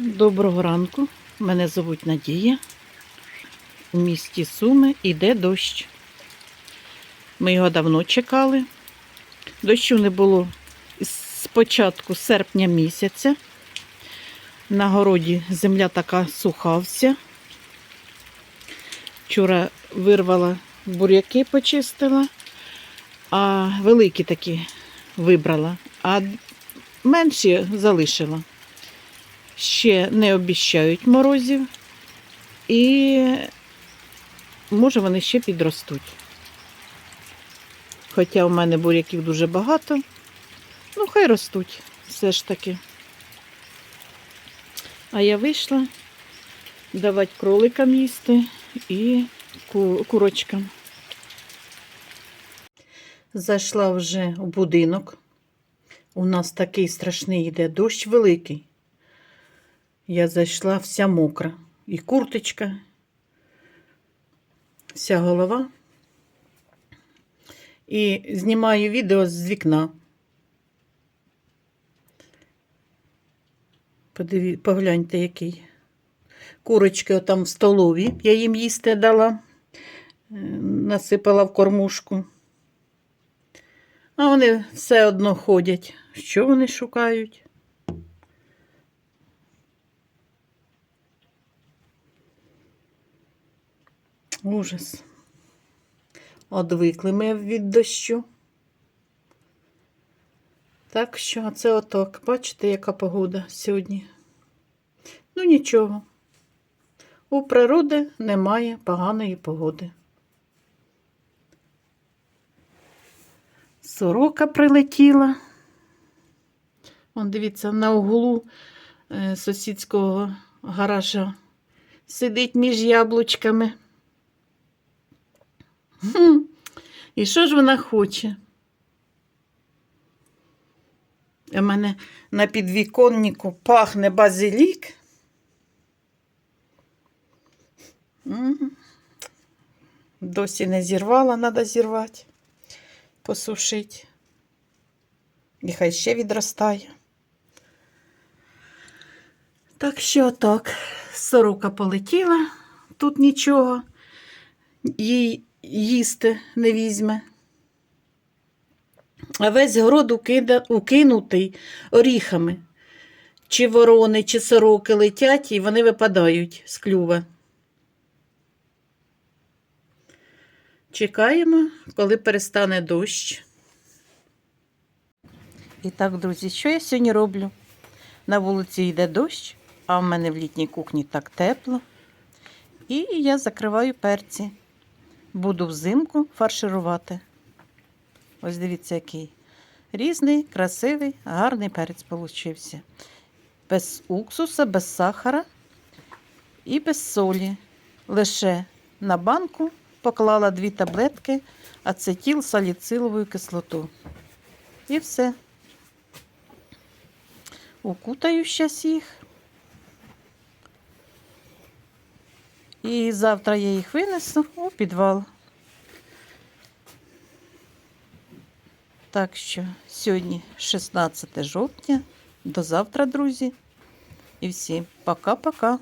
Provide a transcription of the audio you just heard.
Доброго ранку. Мене звуть Надія. У місті Суми іде дощ. Ми його давно чекали. Дощу не було з початку серпня місяця. На городі земля така суха вся. Вчора вирвала буряки, почистила, а великі такі вибрала, а менші залишила ще не обіщають морозів, і може вони ще підростуть. Хоча у мене буряків дуже багато, ну хай ростуть все ж таки. А я вийшла давати кроликам їсти і ку- курочкам. Зайшла вже в будинок. У нас такий страшний йде дощ великий. Я зайшла вся мокра. І курточка, вся голова. І знімаю відео з вікна. Подиві, погляньте, який. Курочки там в столові. Я їм їсти дала, е, насипала в кормушку. А вони все одно ходять. Що вони шукають? Ужас. Одвикли ми від дощу. Так що це отак. Бачите, яка погода сьогодні? Ну нічого. У природи немає поганої погоди. Сорока прилетіла. Вон, дивіться, на углу е, сусідського гаража сидить між яблучками. Хм. І що ж вона хоче? У мене на підвіконнику пахне базилік. Досі не зірвала, треба зірвати, посушити. І хай ще відростає. Так що так, сорока полетіла, тут нічого їй їсти не візьме. А весь город укида, укинутий оріхами. Чи ворони, чи сороки летять, і вони випадають з клюва. Чекаємо, коли перестане дощ. І так, друзі, що я сьогодні роблю? На вулиці йде дощ, а в мене в літній кухні так тепло. І я закриваю перці. Буду взимку фарширувати. Ось дивіться, який. Різний, красивий, гарний перець получився. Без уксуса, без сахара і без солі. Лише на банку поклала дві таблетки ацетил саліциловою кислоту. І все. Укутаю щас їх. І завтра я їх винесу у підвал. Так що сьогодні 16 жовтня. До завтра, друзі. І всім пока-пока.